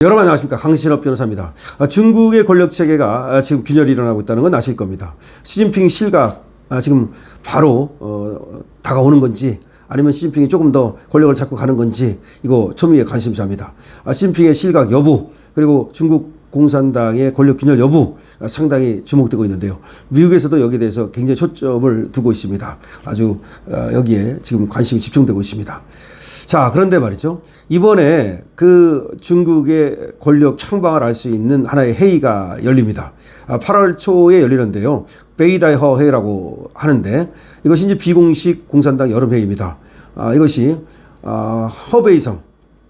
여러분 안녕하십니까 강신업 변호사입니다. 아, 중국의 권력 체계가 아, 지금 균열이 일어나고 있다는 건 아실 겁니다. 시진핑 실각 아, 지금 바로 어, 다가오는 건지 아니면 시진핑이 조금 더 권력을 잡고 가는 건지 이거 초미의 관심사입니다. 아, 시진핑의 실각 여부 그리고 중국 공산당의 권력 균열 여부 아, 상당히 주목되고 있는데요. 미국에서도 여기에 대해서 굉장히 초점을 두고 있습니다. 아주 아, 여기에 지금 관심이 집중되고 있습니다. 자, 그런데 말이죠. 이번에 그 중국의 권력 창방을 알 수 있는 하나의 회의가 열립니다. 아, 8월 초에 열리는데요. 베이다이허 회의라고 하는데 이것이 이제 비공식 공산당 여름 회의입니다. 아, 이것이 아, 허베이성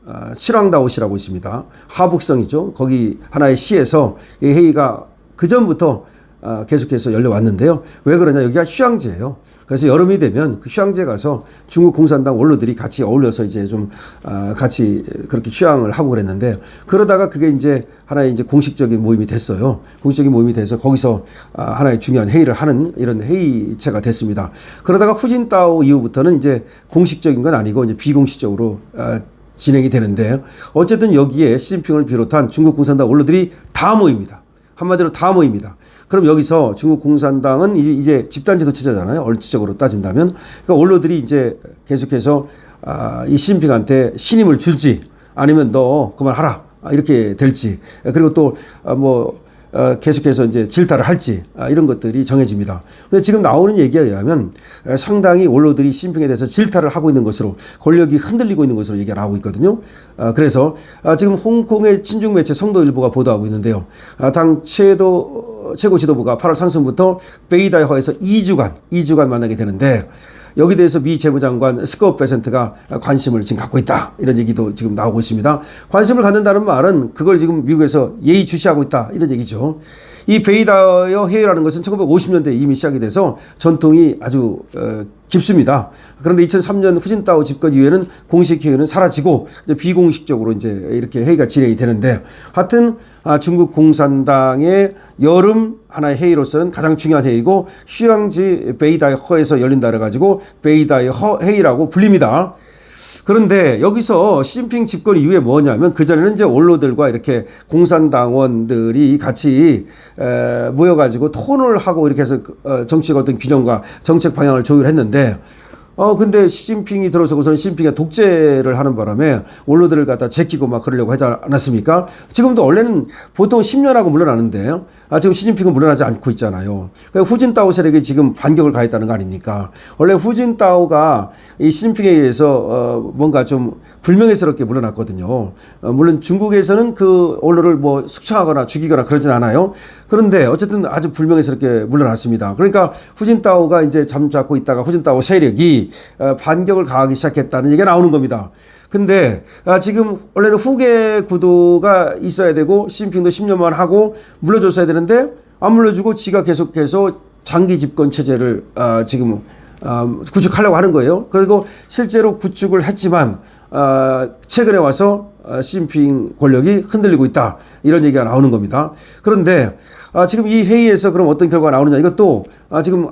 아, 칠왕다오시라고 있습니다. 하북성이죠. 거기 하나의 시에서 이 회의가 그 전부터 아, 계속해서 열려왔는데요. 왜 그러냐? 여기가 휴양지예요. 그래서 여름이 되면 그 휴양지에 가서 중국 공산당 원로들이 같이 어울려서 이제 좀 아, 같이 그렇게 휴양을 하고 그랬는데 그러다가 그게 이제 하나의 이제 공식적인 모임이 됐어요. 공식적인 모임이 돼서 거기서 아, 하나의 중요한 회의를 하는 이런 회의체가 됐습니다. 그러다가 후진타오 이후부터는 이제 공식적인 건 아니고 이제 비공식적으로 아, 진행이 되는데 어쨌든 여기에 시진핑을 비롯한 중국 공산당 원로들이 다 모입니다. 한마디로 다 모입니다. 그럼 여기서 중국 공산당은 이제, 이제 집단 지도 체제잖아요. 얼치적으로 따진다면. 그러니까 원로들이 이제 계속해서 아, 이 시진핑한테 신임을 줄지 아니면 너 그만하라. 아, 이렇게 될지. 그리고 또, 아, 뭐, 어, 계속해서 이제 질타를 할지 아, 이런 것들이 정해집니다. 근데 지금 나오는 얘기에 의하면 에, 상당히 원로들이 시진핑에 대해서 질타를 하고 있는 것으로 권력이 흔들리고 있는 것으로 얘기가 나오고 있거든요. 아, 그래서 아, 지금 홍콩의 친중 매체 성도일보가 보도하고 있는데요. 아, 당 최도 최고 지도부가 8월 상순부터 베이다이허에서 2주간 2주간 만나게 되는데 여기 대해서 미 재무장관 스코어 베센트가 관심을 지금 갖고 있다. 이런 얘기도 지금 나오고 있습니다. 관심을 갖는다는 말은 그걸 지금 미국에서 예의주시하고 있다. 이런 얘기죠. 이 베이다어 회의라는 것은 1950년대에 이미 시작이 돼서 전통이 아주 어, 깊습니다. 그런데 2003년 후진타오 집권 이후에는 공식 회의는 사라지고 이제 비공식적으로 이제 이렇게 회의가 진행이 되는데 하여튼 아, 중국 공산당의 여름 하나의 회의로서는 가장 중요한 회의고 휴양지 베이다의 허에서 열린다 그래가지고 베이다의 허 회의라고 불립니다. 그런데 여기서 시진핑 집권 이후에 뭐냐면 그전에는 이제 원로들과 이렇게 공산당원들이 같이 에, 모여가지고 토론을 하고 이렇게 해서 그, 어, 정치적 어떤 균형과 정책 방향을 조율했는데 어, 근데 시진핑이 들어서고서는 시진핑이 독재를 하는 바람에 원로들을 갖다 제끼고 막 그러려고 하지 않았습니까? 지금도 원래는 보통 10년하고 물러나는데, 아, 지금 시진핑은 물러나지 않고 있잖아요. 그러니까 후진타오 세력이 지금 반격을 가했다는 거 아닙니까? 원래 후진타오가 이 시진핑에 의해서, 어, 뭔가 좀 불명예스럽게 물러났거든요. 어, 물론 중국에서는 그 원로를 뭐 숙청하거나 죽이거나 그러진 않아요. 그런데 어쨌든 아주 불명예스럽게 물러났습니다. 그러니까 후진타오가 이제 잠잡고 있다가 후진타오 세력이 어, 반격을 가하기 시작했다는 얘기가 나오는 겁니다. 근데 아, 지금 원래는 후계 구도가 있어야 되고 시진핑도 10년만 하고 물러줬어야 되는데 안 물러주고 지가 계속해서 장기 집권 체제를 아, 지금 아, 구축하려고 하는 거예요. 그리고 실제로 구축을 했지만 아, 최근에 와서 아, 시진핑 권력이 흔들리고 있다 이런 얘기가 나오는 겁니다. 그런데 아, 지금 이 회의에서 그럼 어떤 결과가 나오느냐 이것도 아, 지금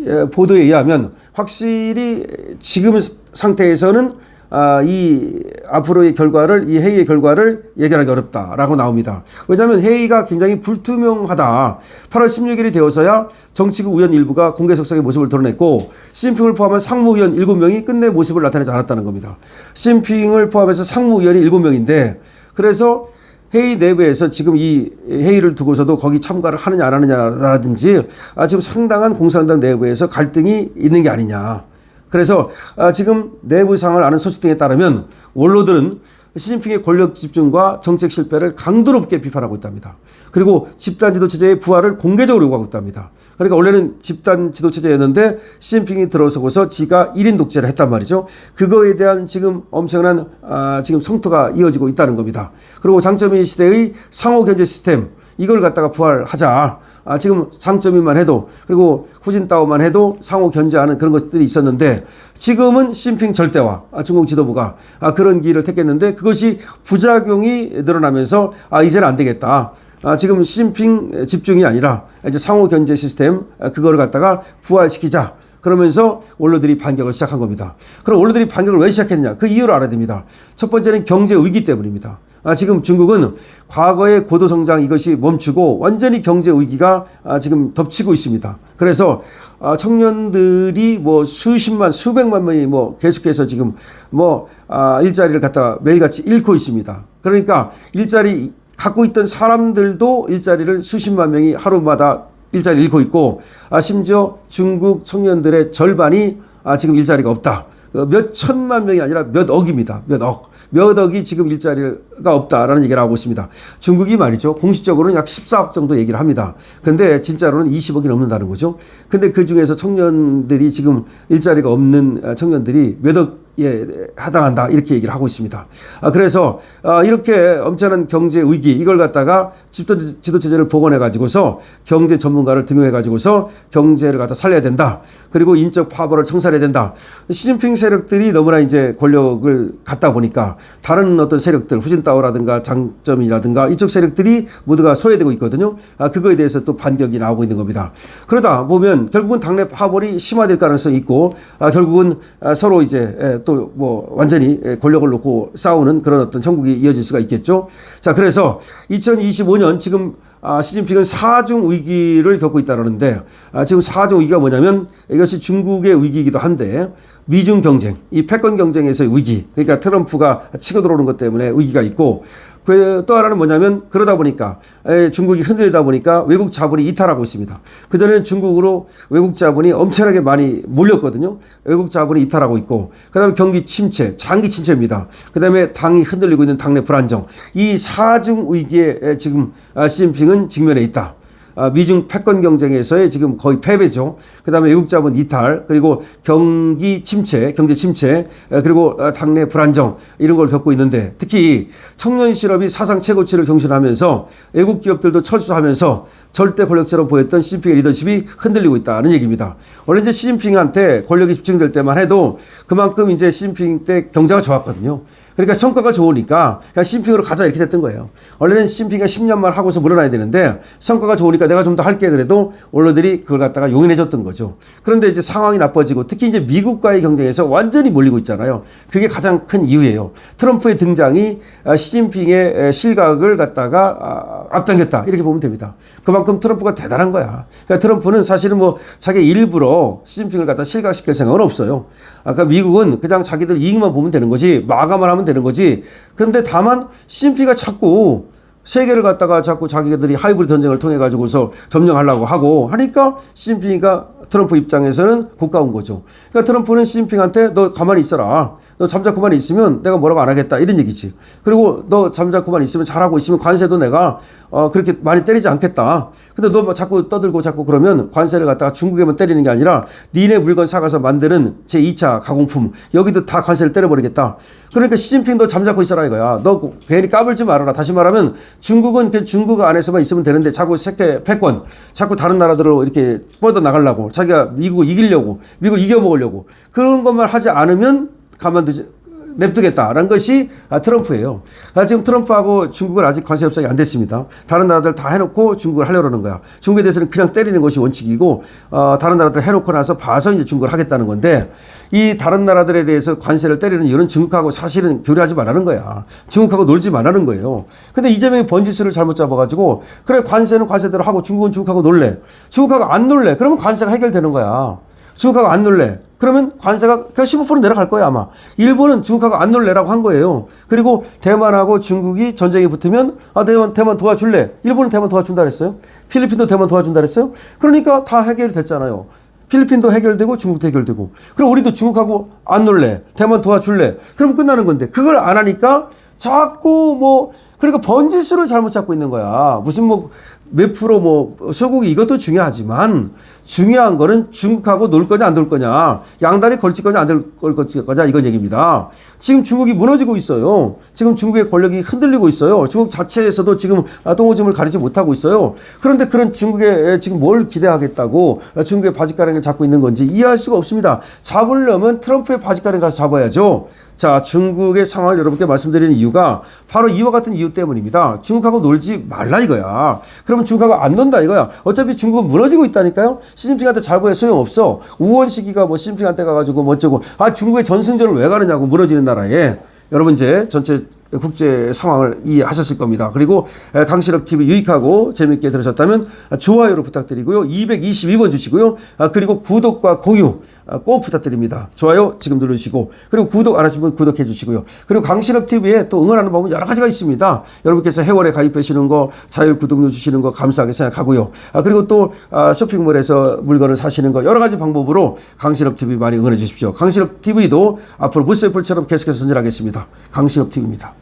예, 보도에 의하면 확실히 지금 상태에서는 아, 이 앞으로의 결과를 이 회의의 결과를 예견하기 어렵다라고 나옵니다. 왜냐하면 회의가 굉장히 불투명하다. 8월 16일이 되어서야 정치국 의원 일부가 공개석상의 모습을 드러냈고 시진핑을 포함한 상무위원 7명이 끝내 모습을 나타내지 않았다는 겁니다. 시진핑을 포함해서 상무위원이 7명인데 그래서 회의 내부에서 지금 이 회의를 두고서도 거기 참가를 하느냐 안 하느냐라든지 아, 지금 상당한 공산당 내부에서 갈등이 있는 게 아니냐. 그래서 아, 지금 내부 상황을 아는 소식 등에 따르면 원로들은 시진핑의 권력 집중과 정책 실패를 강도 높게 비판하고 있답니다. 그리고 집단 지도 체제의 부활을 공개적으로 요구하고 있답니다. 그러니까 원래는 집단 지도 체제였는데 시진핑이 들어서고서 지가 1인 독재를 했단 말이죠. 그거에 대한 지금 엄청난 아, 지금 성토가 이어지고 있다는 겁니다. 그리고 장점인 시대의 상호 견제 시스템 이걸 갖다가 부활하자. 아, 지금 상점이만 해도 그리고 후진타오만 해도 상호 견제하는 그런 것들이 있었는데 지금은 시진핑 절대화 아, 중국 지도부가 아, 그런 길을 택했는데 그것이 부작용이 늘어나면서 아, 이제는 안 되겠다. 아, 지금 시진핑 집중이 아니라 이제 상호 견제 시스템 아, 그거를 갖다가 부활시키자. 그러면서 원로들이 반격을 시작한 겁니다. 그럼 원로들이 반격을 왜 시작했냐? 그 이유를 알아야 됩니다. 첫 번째는 경제 위기 때문입니다. 아, 지금 중국은 과거의 고도 성장 이것이 멈추고 완전히 경제 위기가 아, 지금 덮치고 있습니다. 그래서 아, 청년들이 뭐 수십만 수백만 명이 뭐 계속해서 지금 뭐 아, 일자리를 갖다가 매일같이 잃고 있습니다. 그러니까 일자리 갖고 있던 사람들도 일자리를 수십만 명이 하루마다 일자리 잃고 있고 아, 심지어 중국 청년들의 절반이 아, 지금 일자리가 없다. 어, 몇 천만 명이 아니라 몇 억입니다. 몇 억. 몇 억이 지금 일자리가 없다라는 얘기를 하고 있습니다. 중국이 말이죠. 공식적으로는 약 14억 정도 얘기를 합니다. 근데 진짜로는 20억이 넘는다는 거죠. 근데 그 중에서 청년들이 지금 일자리가 없는 아, 청년들이 몇 억, 예, 해당한다. 이렇게 얘기를 하고 있습니다. 아, 그래서, 아, 이렇게 엄청난 경제 위기, 이걸 갖다가 지도, 지도체제를 복원해 가지고서 경제 전문가를 등용해 가지고서 경제를 갖다 살려야 된다. 그리고 인적 파벌을 청산해야 된다. 시진핑 세력들이 너무나 이제 권력을 갖다 보니까 다른 어떤 세력들, 후진따오라든가 장점이라든가 이쪽 세력들이 모두가 소외되고 있거든요. 아, 그거에 대해서 또 반격이 나오고 있는 겁니다. 그러다 보면 결국은 당내 파벌이 심화될 가능성이 있고 아, 결국은 아, 서로 이제 또 뭐 완전히 권력을 놓고 싸우는 그런 어떤 형국이 이어질 수가 있겠죠. 자, 그래서 2025년 지금 아, 시진핑은 사중 위기를 겪고 있다는데 아, 지금 사중 위기가 뭐냐면 이것이 중국의 위기이기도 한데 미중 경쟁, 이 패권 경쟁에서의 위기, 그러니까 트럼프가 치고 들어오는 것 때문에 위기가 있고 그 또 하나는 뭐냐면 그러다 보니까 에, 중국이 흔들리다 보니까 외국 자본이 이탈하고 있습니다. 그전에는 중국으로 외국 자본이 엄청나게 많이 몰렸거든요. 외국 자본이 이탈하고 있고 그다음에 경기 침체, 장기 침체입니다. 그다음에 당이 흔들리고 있는 당내 불안정. 이 사중 위기에 에, 지금 아, 시진핑은 직면해 있다. 아, 미중 패권 경쟁에서의 지금 거의 패배죠. 그 다음에 외국 자본 이탈, 그리고 경기 침체, 경제 침체, 에, 그리고 어, 당내 불안정, 이런 걸 겪고 있는데 특히 청년 실업이 사상 최고치를 경신하면서 외국 기업들도 철수하면서 절대 권력처럼 보였던 시진핑의 리더십이 흔들리고 있다는 얘기입니다. 원래 이제 시진핑한테 권력이 집중될 때만 해도 그만큼 이제 시진핑 때 경제가 좋았거든요. 그러니까 성과가 좋으니까 그냥 시진핑으로 가자 이렇게 됐던 거예요. 원래는 시진핑이 10년만 하고서 물러나야 되는데 성과가 좋으니까 내가 좀 더 할게 그래도 원로들이 그걸 갖다가 용인해 줬던 거죠. 그런데 이제 상황이 나빠지고 특히 이제 미국과의 경쟁에서 완전히 몰리고 있잖아요. 그게 가장 큰 이유예요. 트럼프의 등장이 아, 시진핑의 실각을 갖다가 아, 앞당겼다 이렇게 보면 됩니다. 그만큼 트럼프가 대단한 거야. 그러니까 트럼프는 사실은 뭐 자기 일부러 시진핑을 갖다 실각시킬 생각은 없어요. 아까 미국은 그냥 자기들 이익만 보면 되는 거지 마감을 하면 되는 거지. 그런데 다만 시진핑가 자꾸 세계를 갖다가 자꾸 자기들이 하이브리드 전쟁을 통해 가지고서 점령하려고 하고 하니까 시진핑이가 트럼프 입장에서는 고가운 거죠. 그러니까 트럼프는 시진핑한테 너 가만히 있어라. 너 잠자코만 있으면 내가 뭐라고 안 하겠다 이런 얘기지. 그리고 너 잠자코만 있으면 잘하고 있으면 관세도 내가 어 그렇게 많이 때리지 않겠다. 근데 너뭐 자꾸 떠들고 자꾸 그러면 관세를 갖다가 중국에만 때리는 게 아니라 니네 물건 사가서 만드는 제 2차 가공품 여기도 다 관세를 때려버리겠다. 그러니까 시진핑 너 잠자코 있어라 이거야. 너 괜히 까불지 말아라. 다시 말하면 중국은 그 중국 안에서만 있으면 되는데 자꾸 세계 패권 자꾸 다른 나라들로 이렇게 뻗어 나가려고 자기가 미국을 이기려고 미국을 이겨 먹으려고 그런 것만 하지 않으면 가만두지 냅두겠다라는 것이 아, 트럼프예요. 아, 지금 트럼프하고 중국은 아직 관세 협상이 안 됐습니다. 다른 나라들 다 해놓고 중국을 하려는 거야. 중국에 대해서는 그냥 때리는 것이 원칙이고 어, 다른 나라들 해놓고 나서 봐서 이제 중국을 하겠다는 건데 이 다른 나라들에 대해서 관세를 때리는 이유는 중국하고 사실은 교류하지 말라는 거야. 중국하고 놀지 말라는 거예요. 근데 이재명이 번지수를 잘못 잡아가지고 그래 관세는 관세대로 하고 중국은 중국하고 놀래. 중국하고 안 놀래. 그러면 관세가 해결되는 거야. 중국하고 안 놀래. 그러면 관세가 그냥 15% 내려갈 거예요, 아마. 일본은 중국하고 안 놀래라고 한 거예요. 그리고 대만하고 중국이 전쟁에 붙으면, 아, 대만, 대만 도와줄래? 일본은 대만 도와준다 그랬어요. 필리핀도 대만 도와준다 그랬어요. 그러니까 다 해결이 됐잖아요. 필리핀도 해결되고 중국도 해결되고. 그럼 우리도 중국하고 안 놀래. 대만 도와줄래. 그럼 끝나는 건데. 그걸 안 하니까 자꾸 뭐, 그러니까 번지수를 잘못 잡고 있는 거야. 무슨 뭐, 몇 프로 뭐, 소고기 이것도 중요하지만, 중요한 거는 중국하고 놀 거냐 안 놀 거냐 양다리 걸칠 거냐 안 걸칠 거냐 이건 얘기입니다. 지금 중국이 무너지고 있어요. 지금 중국의 권력이 흔들리고 있어요. 중국 자체에서도 지금 똥오줌을 가리지 못하고 있어요. 그런데 그런 중국에 지금 뭘 기대하겠다고 중국의 바지가랑이를 잡고 있는 건지 이해할 수가 없습니다. 잡으려면 트럼프의 바지가랑이 가서 잡아야죠. 자, 중국의 상황을 여러분께 말씀드리는 이유가 바로 이와 같은 이유 때문입니다. 중국하고 놀지 말라 이거야. 그러면 중국하고 안 논다 이거야. 어차피 중국은 무너지고 있다니까요. 시진핑한테 자부해 소용없어. 우원 시기가 뭐 시진핑한테 가가지고 뭐 어쩌고. 아, 중국의 전승전을 왜 가느냐고 무너지는 나라에. 여러분 이제 전체 국제 상황을 이해하셨을 겁니다. 그리고 에, 강실업 TV 유익하고 재밌게 들으셨다면 좋아요를 부탁드리고요. 222번 주시고요. 아, 그리고 구독과 공유 아, 꼭 부탁드립니다. 좋아요 지금 누르시고 그리고 구독 안 하신 분 구독해 주시고요. 그리고 강실업 TV에 또 응원하는 방법은 여러 가지가 있습니다. 여러분께서 회원에 가입하시는 거, 자율 구독료 주시는 거 감사하게 생각하고요. 아, 그리고 또 아, 쇼핑몰에서 물건을 사시는 거 여러 가지 방법으로 강실업 TV 많이 응원해 주십시오. 강실업 TV도 앞으로 무쇠불처럼 계속해서 전진하겠습니다. 강실업 TV입니다.